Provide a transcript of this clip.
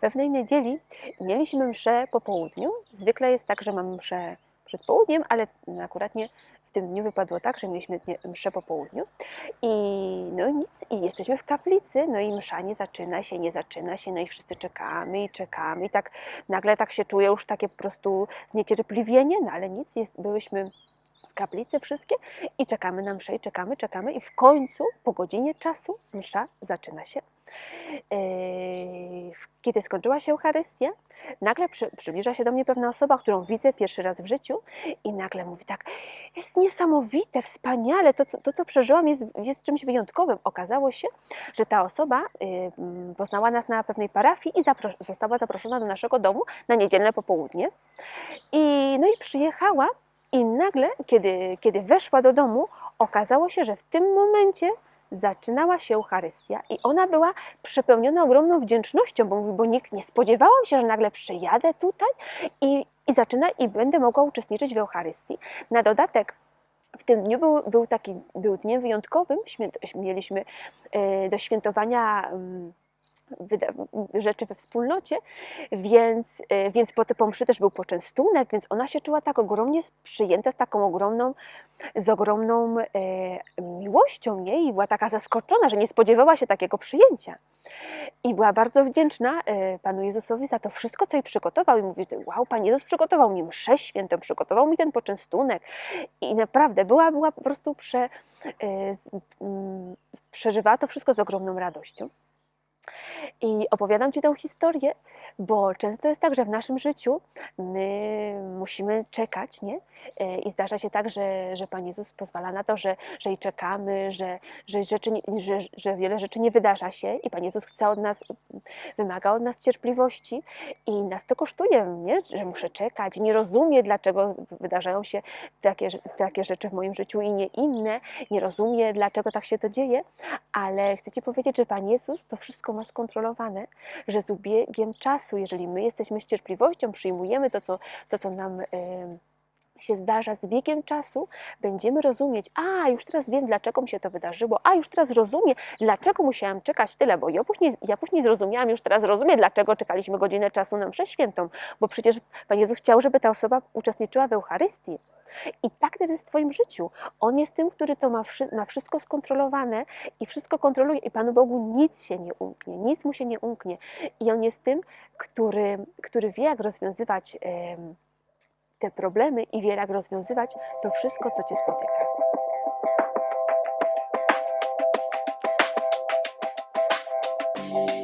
pewnej niedzieli mieliśmy mszę po południu. Zwykle jest tak, że mamy mszę przed południem, ale akurat nie w tym dniu wypadło tak, że mieliśmy mszę po południu. I no nic, i jesteśmy w kaplicy, no i msza nie zaczyna się, nie zaczyna się, no i wszyscy czekamy i czekamy i tak nagle tak się czuję już takie po prostu zniecierpliwienie, no ale nic, jest, byłyśmy w kaplicy wszystkie i czekamy na mszę i czekamy, czekamy i w końcu po godzinie czasu msza zaczyna się. Yy, Kiedy skończyła się Eucharystia, nagle przy, przybliża się do mnie pewna osoba, którą widzę pierwszy raz w życiu i nagle mówi tak, jest niesamowite, wspaniale, to, to co przeżyłam jest, jest czymś wyjątkowym. Okazało się, że ta osoba y, mm, poznała nas na pewnej parafii i zapro- została zaproszona do naszego domu na niedzielne popołudnie. I, no i przyjechała i nagle, kiedy, kiedy weszła do domu, okazało się, że w tym momencie zaczynała się Eucharystia i ona była przepełniona ogromną wdzięcznością, bo mówi, bo nikt nie spodziewałam się, że nagle przyjadę tutaj i, i zaczyna i będę mogła uczestniczyć w Eucharystii. Na dodatek w tym dniu był, był taki, był dniem wyjątkowym, mieliśmy e, do świętowania wyda- rzeczy we wspólnocie, więc, e, więc po, po mszy też był poczęstunek, więc ona się czuła tak ogromnie przyjęta z taką ogromną, z ogromną e, miłością, nie? I była taka zaskoczona, że nie spodziewała się takiego przyjęcia. I była bardzo wdzięczna e, Panu Jezusowi za to wszystko, co jej przygotował. I mówi, wow, Pan Jezus przygotował mi mszę świętą, przygotował mi ten poczęstunek. I naprawdę była, była po prostu prze, e, z- mm, przeżywała to wszystko z ogromną radością. I opowiadam Ci tę historię, bo często jest tak, że w naszym życiu my musimy czekać, nie? E, I zdarza się tak, że, że Pan Jezus pozwala na to, że, że i czekamy, że, że, rzeczy, że, że wiele rzeczy nie wydarza się i Pan Jezus chce od nas, wymaga od nas cierpliwości i nas to kosztuje, nie? Że muszę czekać, nie rozumie, dlaczego wydarzają się takie, takie rzeczy w moim życiu i nie inne, nie rozumie, dlaczego tak się to dzieje, ale chcę Ci powiedzieć, że Pan Jezus to wszystko ma skontrolowane, że z ubiegiem czasu, jeżeli my jesteśmy z cierpliwością, przyjmujemy to, co, to, co nam em, się zdarza z biegiem czasu, będziemy rozumieć, a już teraz wiem, dlaczego mi się to wydarzyło, a już teraz rozumiem, dlaczego musiałam czekać tyle, bo ja później, ja później zrozumiałam, już teraz rozumiem, dlaczego czekaliśmy godzinę czasu na mszę świętą, bo przecież Pan Jezus chciał, żeby ta osoba uczestniczyła w Eucharystii. I tak też jest w Twoim życiu. On jest tym, który to ma, wszy- ma wszystko skontrolowane i wszystko kontroluje i Panu Bogu nic się nie umknie, nic Mu się nie umknie. I On jest tym, który, który wie, jak rozwiązywać em, te problemy i wiele jak rozwiązywać to wszystko, co Cię spotyka. thank